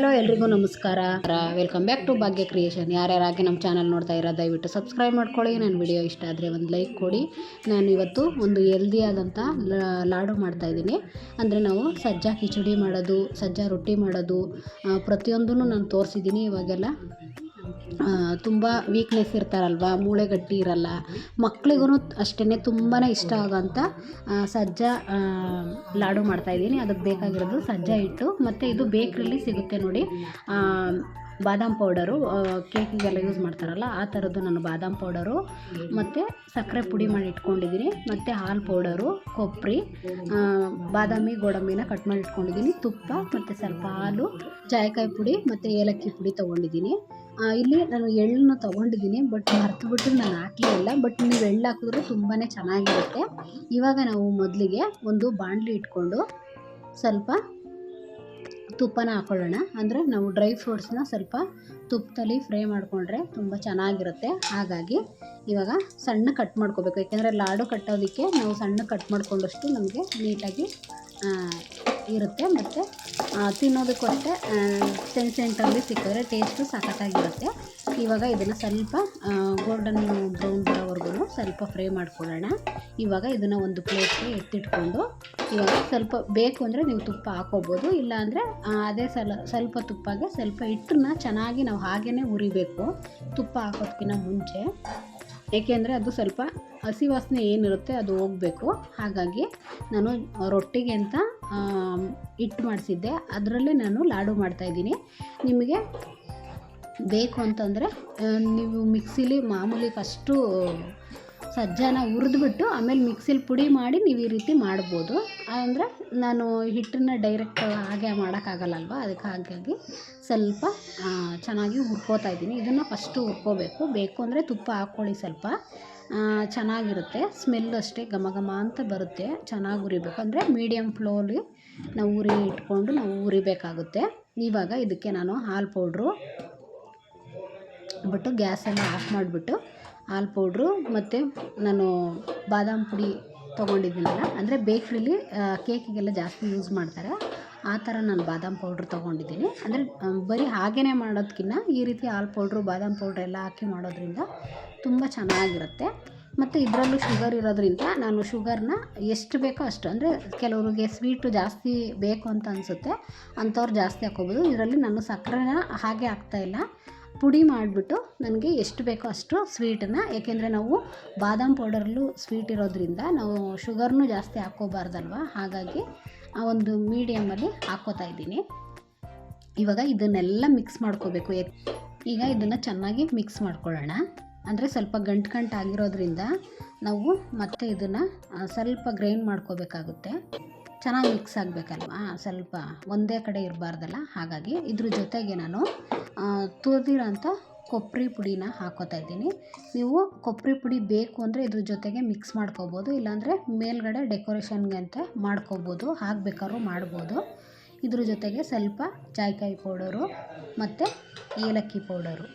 Hello, ಎಲ್ರಿಗೂ ನಮಸ್ಕಾರ. Welcome back to Bhagya creation. ಯಾರ್ಯಾರಾಗಿ ನಮ್ಮ ಚಾನಲ್ ನೋಡ್ತಾ ಇರೋ, ದಯವಿಟ್ಟು ಸಬ್ಸ್ಕ್ರೈಬ್ ಮಾಡ್ಕೊಳ್ಳಿ. ನನ್ನ ವಿಡಿಯೋ ಇಷ್ಟ ಆದರೆ ಒಂದು ಲೈಕ್ ಕೊಡಿ. ನಾನು ಇವತ್ತು ಒಂದು ಹೆಲ್ದಿ ಆದಂಥ ಲಾಡು ಮಾಡ್ತಾಯಿದ್ದೀನಿ ಅಂದರೆ ನಾವು ಸಜ್ಜಾ ಕಿಚಡಿ ಮಾಡೋದು, ಸಜ್ಜಾ ರೊಟ್ಟಿ ಮಾಡೋದು ಪ್ರತಿಯೊಂದೂ ನಾನು ತೋರಿಸಿದ್ದೀನಿ ಇವಾಗೆಲ್ಲ. ತುಂಬ ವೀಕ್ನೆಸ್ ಇರ್ತಾರಲ್ವ ಮೂಳೆ ಗಟ್ಟಿ ಇರಲ್ಲ. ಮಕ್ಳಿಗೂ ಅಷ್ಟೇ ತುಂಬಾ ಇಷ್ಟ ಆಗೋಂಥ ಸಜ್ಜ ಲಾಡು ಮಾಡ್ತಾಯಿದ್ದೀನಿ ಅದಕ್ಕೆ ಬೇಕಾಗಿರೋದು ಸಜ್ಜ ಹಿಟ್ಟು. ಮತ್ತು ಇದು ಬೇಕ್ರಿಲಿ ಸಿಗುತ್ತೆ ನೋಡಿ. ಬಾದಾಮ್ ಪೌಡರು ಕೇಕಿಗೆಲ್ಲ ಯೂಸ್ ಮಾಡ್ತಾರಲ್ಲ, ಆ ಥರದ್ದು ನಾನು ಬಾದಾಮ್ ಪೌಡರು, ಮತ್ತು ಸಕ್ಕರೆ ಪುಡಿ ಮಾಡಿ ಇಟ್ಕೊಂಡಿದ್ದೀನಿ, ಮತ್ತು ಹಾಲು ಪೌಡರು, ಕೊಬ್ಬರಿ ಬಾದಾಮಿ ಗೋಡಂಬಿನ ಕಟ್ ಮಾಡಿ ಇಟ್ಕೊಂಡಿದ್ದೀನಿ, ತುಪ್ಪ, ಮತ್ತು ಸ್ವಲ್ಪ ಹಾಲು, ಜಾಯಿಕಾಯಿ ಪುಡಿ, ಮತ್ತು ಏಲಕ್ಕಿ ಪುಡಿ ತೊಗೊಂಡಿದ್ದೀನಿ. ಇಲ್ಲಿ ನಾನು ಎಳ್ಳನ್ನು ತೊಗೊಂಡಿದ್ದೀನಿ ಬಟ್ ಮರ್ತುಬಿಟ್ಟು ನಾನು ಹಾಕಲೇ ಇಲ್ಲ ಬಟ್ ನೀವು ಎಳ್ಳು ಹಾಕಿದ್ರೆ ತುಂಬಾ ಚೆನ್ನಾಗಿರುತ್ತೆ. ಇವಾಗ ನಾವು ಮೊದಲಿಗೆ ಒಂದು ಬಾಣಲಿ ಇಟ್ಕೊಂಡು ಸ್ವಲ್ಪ ತುಪ್ಪನ ಹಾಕೊಳ್ಳೋಣ. ಅಂದರೆ ನಾವು ಡ್ರೈ ಫ್ರೂಟ್ಸ್ನ ಸ್ವಲ್ಪ ತುಪ್ಪದಲ್ಲಿ ಫ್ರೈ ಮಾಡಿಕೊಂಡ್ರೆ ತುಂಬ ಚೆನ್ನಾಗಿರುತ್ತೆ. ಹಾಗಾಗಿ ಇವಾಗ ಸಣ್ಣ ಕಟ್ ಮಾಡ್ಕೋಬೇಕು. ಯಾಕೆಂದರೆ ಲಾಡು ಕಟ್ಟೋದಕ್ಕೆ ನಾವು ಸಣ್ಣ ಕಟ್ ಮಾಡಿಕೊಂಡಷ್ಟು ನಮಗೆ ನೀಟಾಗಿ ಇರುತ್ತೆ. ಮತ್ತು ತಿನ್ನೋದಕ್ಕೂ ಅಷ್ಟೇ ಸೆಂಟ್ ಸೆಂಟಲ್ಲಿ ಸಿಕ್ಕಿದ್ರೆ ಟೇಸ್ಟು ಸಖತ್ತಾಗಿರುತ್ತೆ. ಇವಾಗ ಇದನ್ನು ಸ್ವಲ್ಪ ಗೋಲ್ಡನ್ ಬ್ರೌನ್ ಬರೋವರೆಗೂ ಸ್ವಲ್ಪ ಫ್ರೈ ಮಾಡ್ಕೊಳ್ಳೋಣ. ಇವಾಗ ಇದನ್ನು ಒಂದು ಪ್ಲೇಟ್ಗೆ ಎತ್ತಿಟ್ಕೊಂಡು ಇವಾಗ ಸ್ವಲ್ಪ ಬೇಕು ಅಂದರೆ ನೀವು ತುಪ್ಪ ಹಾಕೋಬೋದು. ಇಲ್ಲಾಂದರೆ ಅದೇ ಸಲ, ಸ್ವಲ್ಪ ತುಪ್ಪಗೆ ಸ್ವಲ್ಪ ಹಿಟ್ಟನ್ನ ಚೆನ್ನಾಗಿ ನಾವು ಹಾಗೇ ಉರಿಬೇಕು ತುಪ್ಪ ಹಾಕೋದಕ್ಕಿಂತ ಮುಂಚೆ. ಏಕೆಂದರೆ ಅದು ಸ್ವಲ್ಪ ಹಸಿ ವಾಸನೆ ಏನಿರುತ್ತೆ ಅದು ಹೋಗಬೇಕು. ಹಾಗಾಗಿ ನಾನು ರೊಟ್ಟಿಗೆ ಅಂತ ಹಿಟ್ಟು ಮಾಡಿಸಿದ್ದೆ. ಅದರಲ್ಲೇ ನಾನು ಲಾಡು ಮಾಡ್ತಾಯಿದ್ದೀನಿ ನಿಮಗೆ ಬೇಕು ಅಂತಂದರೆ ನೀವು ಮಿಕ್ಸಿಲಿ ಮಾಮೂಲಿ ಫಸ್ಟು ಸಜ್ಜಾನ ಹುರಿದ್ಬಿಟ್ಟು ಆಮೇಲೆ ಮಿಕ್ಸಿಲಿ ಪುಡಿ ಮಾಡಿ ನೀವು ಈ ರೀತಿ ಮಾಡ್ಬೋದು. ಅಂದರೆ ನಾನು ಹಿಟ್ಟನ್ನು ಡೈರೆಕ್ಟ್ ಹಾಗೆ ಮಾಡೋಕ್ಕಾಗಲ್ಲಲ್ವ? ಅದಕ್ಕೆ ಹಾಗಾಗಿ ಸ್ವಲ್ಪ ಚೆನ್ನಾಗಿ ಹುರ್ಕೋತಾ ಇದ್ದೀನಿ. ಇದನ್ನು ಫಸ್ಟು ಹುರ್ಕೋಬೇಕು. ಬೇಕು ಅಂದರೆ ತುಪ್ಪ ಹಾಕ್ಕೊಳ್ಳಿ ಸ್ವಲ್ಪ. ಚೆನ್ನಾಗಿರುತ್ತೆ. ಸ್ಮೆಲ್ ಅಷ್ಟೇ ಘಮ ಘಮ ಅಂತ ಬರುತ್ತೆ. ಚೆನ್ನಾಗಿ ಉರಿಬೇಕು ಅಂದರೆ ಮೀಡಿಯಮ್ ಫ್ಲೋಲಿ ನಾವು ಉರಿ ಇಟ್ಕೊಂಡು ನಾವು ಉರಿಬೇಕಾಗುತ್ತೆ. ಇವಾಗ ಇದಕ್ಕೆ ನಾನು ಹಾಲು ಪೌಡ್ರು ಬಿಟ್ಟು ಗ್ಯಾಸನ್ನು ಆಫ್ ಮಾಡಿಬಿಟ್ಟು ಹಾಲು ಪೌಡ್ರು ಮತ್ತು ನಾನು ಬಾದಾಮಿ ಪುಡಿ ತೊಗೊಂಡಿದ್ದೀನಲ್ಲ, ಅಂದರೆ ಬೇಕ್ರಿಲಿ ಕೇಕಿಗೆಲ್ಲ ಜಾಸ್ತಿ ಯೂಸ್ ಮಾಡ್ತಾರೆ. ಆ ಥರ ನಾನು ಬಾದಾಮಿ ಪೌಡ್ರ್ ತೊಗೊಂಡಿದ್ದೀನಿ. ಅಂದರೆ ಬರೀ ಹಾಗೇ ಮಾಡೋದಕ್ಕಿಂತ ಈ ರೀತಿ ಹಾಲು ಪೌಡ್ರು, ಬಾದಾಮಿ ಪೌಡ್ರ್ ಎಲ್ಲ ಹಾಕಿ ಮಾಡೋದ್ರಿಂದ ತುಂಬ ಚೆನ್ನಾಗಿರುತ್ತೆ. ಮತ್ತು ಇದರಲ್ಲೂ ಶುಗರ್ ಇರೋದ್ರಿಂದ ನಾನು ಶುಗರ್ನ ಎಷ್ಟು ಬೇಕೋ ಅಷ್ಟು, ಅಂದರೆ ಕೆಲವರಿಗೆ ಸ್ವೀಟು ಜಾಸ್ತಿ ಬೇಕು ಅಂತ ಅನಿಸುತ್ತೆ, ಅಂಥವ್ರು ಜಾಸ್ತಿ ಹಾಕ್ಕೋಬೋದು. ಇದರಲ್ಲಿ ನಾನು ಸಕ್ಕರೆನ ಹಾಗೆ ಹಾಕ್ತಾಯಿಲ್ಲ ಪುಡಿ ಮಾಡಿಬಿಟ್ಟು ನನಗೆ ಎಷ್ಟು ಬೇಕೋ ಅಷ್ಟು ಸ್ವೀಟನ್ನು ಏಕೆಂದರೆ ನಾವು ಬಾದಾಮ್ ಪೌಡರಲ್ಲೂ ಸ್ವೀಟ್ ಇರೋದ್ರಿಂದ ನಾವು ಶುಗರ್ನು ಜಾಸ್ತಿ ಹಾಕ್ಕೋಬಾರ್ದಲ್ವ? ಹಾಗಾಗಿ ಆ ಒಂದು ಮೀಡಿಯಮಲ್ಲಿ ಹಾಕ್ಕೋತಾ ಇದ್ದೀನಿ. ಇವಾಗ ಇದನ್ನೆಲ್ಲ ಮಿಕ್ಸ್ ಮಾಡ್ಕೋಬೇಕು. ಈಗ ಇದನ್ನು ಚೆನ್ನಾಗಿ ಮಿಕ್ಸ್ ಮಾಡ್ಕೊಳ್ಳೋಣ. ಅಂದರೆ ಸ್ವಲ್ಪ ಗಂಟು ಗಂಟು ಆಗಿರೋದ್ರಿಂದ ನಾವು ಮತ್ತೆ ಇದನ್ನು ಸ್ವಲ್ಪ ಗ್ರೈಂಡ್ ಮಾಡ್ಕೋಬೇಕಾಗುತ್ತೆ. ಚೆನ್ನಾಗಿ ಮಿಕ್ಸ್ ಆಗಬೇಕಲ್ವಾ? ಸ್ವಲ್ಪ ಒಂದೇ ಕಡೆ ಇರಬಾರ್ದಲ್ಲ? ಹಾಗಾಗಿ ಇದ್ರ ಜೊತೆಗೆ ನಾನು ತುರಿದಿರೋಂಥ ಕೊಬ್ಬರಿ ಪುಡಿನ ಹಾಕೋತಾ ಇದ್ದೀನಿ. ನೀವು ಕೊಬ್ಬರಿ ಪುಡಿ ಬೇಕು ಅಂದರೆ ಇದ್ರ ಜೊತೆಗೆ ಮಿಕ್ಸ್ ಮಾಡ್ಕೋಬೋದು, ಇಲ್ಲಾಂದರೆ ಮೇಲ್ಗಡೆ ಡೆಕೋರೇಷನ್ಗೆ ಅಂತ ಮಾಡ್ಕೋಬೋದು ಹಾಕಬೇಕಾದ್ರೂ ಮಾಡ್ಬೋದು. ಇದ್ರ ಜೊತೆಗೆ ಸ್ವಲ್ಪ ಜಾಯ್ಕಾಯಿ ಪೌಡರು ಮತ್ತು ಏಲಕ್ಕಿ ಪೌಡರು.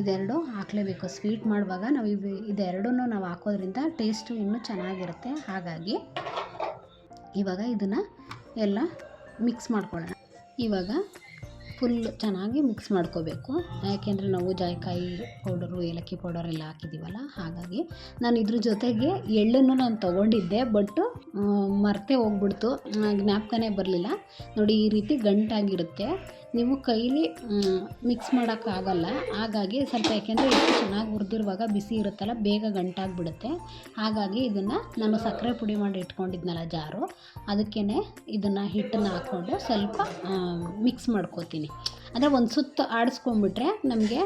ಇದೆರಡು ಹಾಕಲೇಬೇಕು. ಸ್ವೀಟ್ ಮಾಡುವಾಗ ನಾವು ಇವು ಇದೆರಡನ್ನೂ ನಾವು ಹಾಕೋದ್ರಿಂದ ಟೇಸ್ಟು ಇನ್ನೂ ಚೆನ್ನಾಗಿರುತ್ತೆ. ಹಾಗಾಗಿ ಇವಾಗ ಇದನ್ನು ಎಲ್ಲ ಮಿಕ್ಸ್ ಮಾಡ್ಕೊಳ್ಳೋಣ. ಇವಾಗ ಫುಲ್ ಚೆನ್ನಾಗಿ ಮಿಕ್ಸ್ ಮಾಡ್ಕೋಬೇಕು. ಯಾಕೆಂದರೆ ನಾವು ಜಾಯಿಕಾಯಿ ಪೌಡರು ಏಲಕ್ಕಿ ಪೌಡರ್ ಎಲ್ಲ ಹಾಕಿದ್ದೀವಲ್ಲ ಹಾಗಾಗಿ ನಾನು ಇದ್ರ ಜೊತೆಗೆ ಎಳ್ಳನ್ನು ನಾನು ತೊಗೊಂಡಿದ್ದೆ ಬಟ್ಟು ಮರ್ತೆ ಹೋಗ್ಬಿಡ್ತು. ಜ್ಞಾಪಕನೇ ಬರಲಿಲ್ಲ. ನೋಡಿ, ಈ ರೀತಿ ಗಂಟಾಗಿರುತ್ತೆ. ನೀವು ಕೈಲಿ ಮಿಕ್ಸ್ ಮಾಡೋಕ್ಕಾಗಲ್ಲ. ಹಾಗಾಗಿ ಸ್ವಲ್ಪ ಯಾಕೆಂದರೆ ಇಷ್ಟು ಚೆನ್ನಾಗಿ ಹುರಿದಿರುವಾಗ ಬಿಸಿ ಇರುತ್ತಲ್ಲ, ಬೇಗ ಗಂಟಾಗಿಬಿಡುತ್ತೆ. ಹಾಗಾಗಿ ಇದನ್ನು ನಾನು ಸಕ್ಕರೆ ಪುಡಿ ಮಾಡಿ ಇಟ್ಕೊಂಡಿದ್ನಲ್ಲ ಜಾರು ಅದಕ್ಕೇ ಇದನ್ನು ಹಿಟ್ಟನ್ನು ಹಾಕ್ಕೊಂಡು ಸ್ವಲ್ಪ ಮಿಕ್ಸ್ ಮಾಡ್ಕೋತೀನಿ. ಅಂದರೆ ಒಂದು ಸುತ್ತು ಆಡಿಸ್ಕೊಂಡ್ಬಿಟ್ರೆ ನಮಗೆ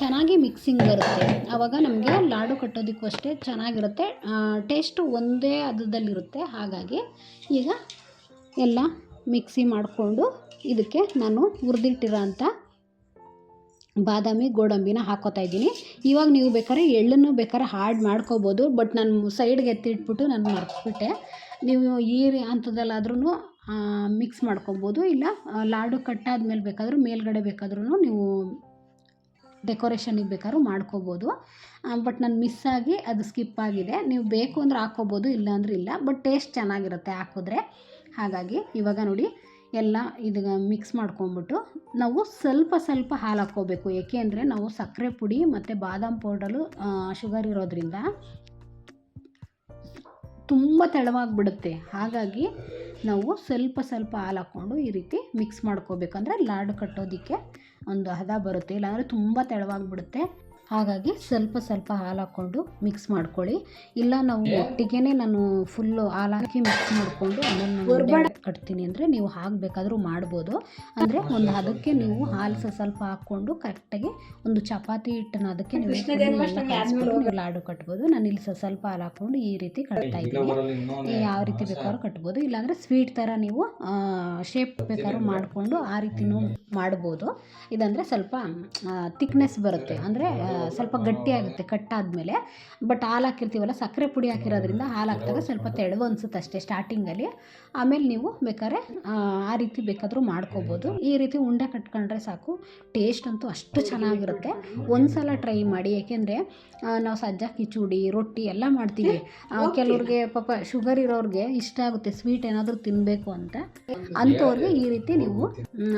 ಚೆನ್ನಾಗಿ ಮಿಕ್ಸಿಂಗ್ ಬರುತ್ತೆ ಆವಾಗ ನಮಗೆ ಲಾಡು ಕಟ್ಟೋದಕ್ಕೂ ಅಷ್ಟೇ ಚೆನ್ನಾಗಿರುತ್ತೆ ಟೇಸ್ಟು ಒಂದೇ ಹದದಲ್ಲಿರುತ್ತೆ ಹಾಗಾಗಿ ಈಗ ಎಲ್ಲ ಮಿಕ್ಸಿ ಮಾಡಿಕೊಂಡು ಇದಕ್ಕೆ ನಾನು ಹುರಿದಿಟ್ಟಿರೋ ಅಂಥ ಬಾದಾಮಿ ಗೋಡಂಬಿನ ಹಾಕೋತಾ ಇದ್ದೀನಿ. ಇವಾಗ ನೀವು ಬೇಕಾದ್ರೆ ಎಳ್ಳನ್ನು ಬೇಕಾದ್ರೆ ಹಾರ್ಡ್ ಮಾಡ್ಕೋಬೋದು, ಬಟ್ ನಾನು ಸೈಡ್ಗೆ ಎತ್ತಿಟ್ಬಿಟ್ಟು ನಾನು ಮರೆತ್ಬಿಟ್ಟೆ. ನೀವು ಈ ಹಂತದಲ್ಲಾದ್ರೂ ಮಿಕ್ಸ್ ಮಾಡ್ಕೊಬೋದು, ಇಲ್ಲ ಲಾಡು ಕಟ್ಟಾದ್ಮೇಲೆ ಬೇಕಾದರೂ ಮೇಲ್ಗಡೆ ಬೇಕಾದ್ರೂ ನೀವು ಡೆಕೋರೇಷನಿಗೆ ಬೇಕಾದ್ರೂ ಮಾಡ್ಕೋಬೋದು. ಬಟ್ ನಾನು ಮಿಸ್ ಆಗಿ ಅದು ಸ್ಕಿಪ್ ಆಗಿದೆ. ನೀವು ಬೇಕು ಅಂದರೆ ಹಾಕ್ಕೋಬೋದು, ಇಲ್ಲ ಅಂದ್ರೆ ಇಲ್ಲ, ಬಟ್ ಟೇಸ್ಟ್ ಚೆನ್ನಾಗಿರುತ್ತೆ ಹಾಕಿದ್ರೆ. ಹಾಗಾಗಿ ಇವಾಗ ನೋಡಿ ಎಲ್ಲ ಇದು ಮಿಕ್ಸ್ ಮಾಡ್ಕೊಂಬಿಟ್ಟು ನಾವು ಸ್ವಲ್ಪ ಸ್ವಲ್ಪ ಹಾಲು ಹಾಕ್ಕೋಬೇಕು. ಏಕೆ ಅಂದರೆ ನಾವು ಸಕ್ಕರೆ ಪುಡಿ ಮತ್ತು ಬಾದಾಮ್ ಪೌಡರು ಶುಗರ್ ಇರೋದ್ರಿಂದ ತುಂಬ ತೆಳವಾಗಿಬಿಡುತ್ತೆ. ಹಾಗಾಗಿ ನಾವು ಸ್ವಲ್ಪ ಸ್ವಲ್ಪ ಹಾಲು ಹಾಕ್ಕೊಂಡು ಈ ರೀತಿ ಮಿಕ್ಸ್ ಮಾಡ್ಕೋಬೇಕಂದ್ರೆ ಲಾಡು ಕಟ್ಟೋದಕ್ಕೆ ಒಂದು ಹದ ಬರುತ್ತೆ. ಇಲ್ಲಾಂದರೆ ತುಂಬ ತೆಳುವಾಗಿಬಿಡುತ್ತೆ. ಹಾಗಾಗಿ ಸ್ವಲ್ಪ ಸ್ವಲ್ಪ ಹಾಲು ಹಾಕ್ಕೊಂಡು ಮಿಕ್ಸ್ ಮಾಡ್ಕೊಳ್ಳಿ. ಇಲ್ಲ ನಾವು ಒಟ್ಟಿಗೆ ನಾನು ಫುಲ್ಲು ಹಾಲು ಹಾಕಿ ಮಿಕ್ಸ್ ಮಾಡಿಕೊಂಡು ಆಮೇಲೆ ಕಟ್ತೀನಿ ಅಂದರೆ ನೀವು ಹಾಕಬೇಕಾದ್ರೂ ಬೇಕಾದರೂ ಮಾಡ್ಬೋದು. ಅಂದರೆ ಒಂದು ಅದಕ್ಕೆ ನೀವು ಹಾಲು ಸ್ವಲ್ಪ ಸ್ವಲ್ಪ ಹಾಕ್ಕೊಂಡು ಕರೆಕ್ಟಾಗಿ ಒಂದು ಚಪಾತಿ ಹಿಟ್ಟನ್ನು ಅದಕ್ಕೆ ನೀವು ಲಾಡು ಕಟ್ಬೋದು. ನಾನು ಇಲ್ಲಿ ಸ್ವಲ್ಪ ಸ್ವಲ್ಪ ಹಾಲು ಹಾಕ್ಕೊಂಡು ಈ ರೀತಿ ಕಟ್ತಾ ಇದ್ದೀನಿ. ಯಾವ ರೀತಿ ಬೇಕಾದ್ರೂ ಕಟ್ಬೋದು. ಇಲ್ಲಾಂದರೆ ಸ್ವೀಟ್ ಥರ ನೀವು ಶೇಪ್ ಬೇಕಾದ್ರೂ ಮಾಡಿಕೊಂಡು ಆ ರೀತಿನೂ ಮಾಡ್ಬೋದು. ಇದಂದರೆ ಸ್ವಲ್ಪ ತಿಕ್ನೆಸ್ ಬರುತ್ತೆ. ಅಂದರೆ ಸ್ವಲ್ಪ ಗಟ್ಟಿಯಾಗುತ್ತೆ ಕಟ್ಟಾದಮೇಲೆ. ಬಟ್ ಹಾಲು ಹಾಕಿರ್ತೀವಲ್ಲ ಸಕ್ಕರೆ ಪುಡಿ ಹಾಕಿರೋದ್ರಿಂದ ಹಾಲು ಹಾಕಿದಾಗ ಸ್ವಲ್ಪ ತೆಳು ಅನಿಸುತ್ತೆ ಅಷ್ಟೇ ಸ್ಟಾರ್ಟಿಂಗಲ್ಲಿ. ಆಮೇಲೆ ನೀವು ಬೇಕಾದ್ರೆ ಆ ರೀತಿ ಬೇಕಾದರೂ ಮಾಡ್ಕೋಬೋದು. ಈ ರೀತಿ ಉಂಡೆ ಕಟ್ಕೊಂಡ್ರೆ ಸಾಕು. ಟೇಸ್ಟ್ ಅಂತೂ ಅಷ್ಟು ಚೆನ್ನಾಗಿರುತ್ತೆ. ಒಂದು ಸಲ ಟ್ರೈ ಮಾಡಿ. ಏಕೆಂದರೆ ನಾವು ಸಜ್ಜ ಕಿಚುಡಿ ರೊಟ್ಟಿ ಎಲ್ಲ ಮಾಡ್ತೀವಿ. ಆ, ಕೆಲವ್ರಿಗೆ ಪಾಪ ಶುಗರ್ ಇರೋರಿಗೆ ಇಷ್ಟ ಆಗುತ್ತೆ. ಸ್ವೀಟ್ ಏನಾದರೂ ತಿನ್ನಬೇಕು ಅಂತ. ಅಂಥವ್ರಿಗೆ ಈ ರೀತಿ ನೀವು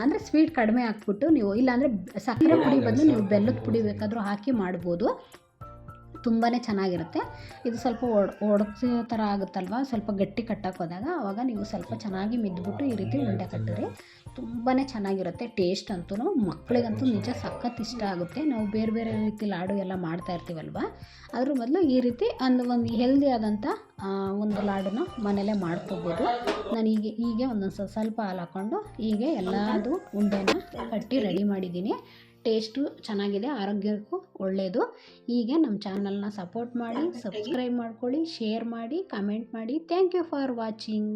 ಅಂದರೆ ಸ್ವೀಟ್ ಕಡಿಮೆ ಹಾಕ್ಬಿಟ್ಟು ನೀವು ಇಲ್ಲಾಂದರೆ ಸಕ್ಕರೆ ಪುಡಿ ಬದಲು ನೀವು ಬೆಲ್ಲದ ಪುಡಿ ಬೇಕಾದರೂ ಹಾಕಿ ಮಾಡ್ಬೋದು. ತುಂಬಾ ಚೆನ್ನಾಗಿರುತ್ತೆ. ಇದು ಸ್ವಲ್ಪ ಒಡ್ ಒಡಸೋ ಥರ ಆಗುತ್ತಲ್ವ? ಸ್ವಲ್ಪ ಗಟ್ಟಿ ಕಟ್ಟಕ್ಕೆ ಹೋದಾಗ ಆವಾಗ ನೀವು ಸ್ವಲ್ಪ ಚೆನ್ನಾಗಿ ಮಿದ್ಬಿಟ್ಟು ಈ ರೀತಿ ಉಂಡೆ ಕಟ್ಟಿರಿ. ತುಂಬಾ ಚೆನ್ನಾಗಿರುತ್ತೆ ಟೇಸ್ಟ್ ಅಂತೂ ಮಕ್ಕಳಿಗಂತೂ ನಿಜ ಸಖತ್ ಇಷ್ಟ ಆಗುತ್ತೆ. ನಾವು ಬೇರೆ ಬೇರೆ ರೀತಿ ಲಾಡು ಎಲ್ಲ ಮಾಡ್ತಾ ಇರ್ತೀವಲ್ವ? ಅದ್ರ ಬದಲು ಈ ರೀತಿ ಒಂದು ಒಂದು ಹೆಲ್ದಿ ಆದಂಥ ಒಂದು ಲಾಡನ್ನು ಮನೇಲೇ ಮಾಡ್ಕೋಬೋದು. ನಾನು ಹೀಗೆ ಹೀಗೆ ಒಂದೊಂದು ಸ್ವಲ್ಪ ಹಾಲು ಹಾಕ್ಕೊಂಡು ಹೀಗೆ ಎಲ್ಲದು ಉಂಡೆನ ಕಟ್ಟಿ ರೆಡಿ ಮಾಡಿದ್ದೀನಿ. ಟೇಸ್ಟು ಚೆನ್ನಾಗಿದೆ, ಆರೋಗ್ಯಕ್ಕೂ ಒಳ್ಳೆಯದು ಹೀಗೆ ನಮ್ಮ ಚಾನಲ್ನ ಸಪೋರ್ಟ್ ಮಾಡಿ ಸಬ್ಸ್ಕ್ರೈಬ್ ಮಾಡ್ಕೊಳ್ಳಿ ಶೇರ್ ಮಾಡಿ ಕಮೆಂಟ್ ಮಾಡಿ. Thank you for watching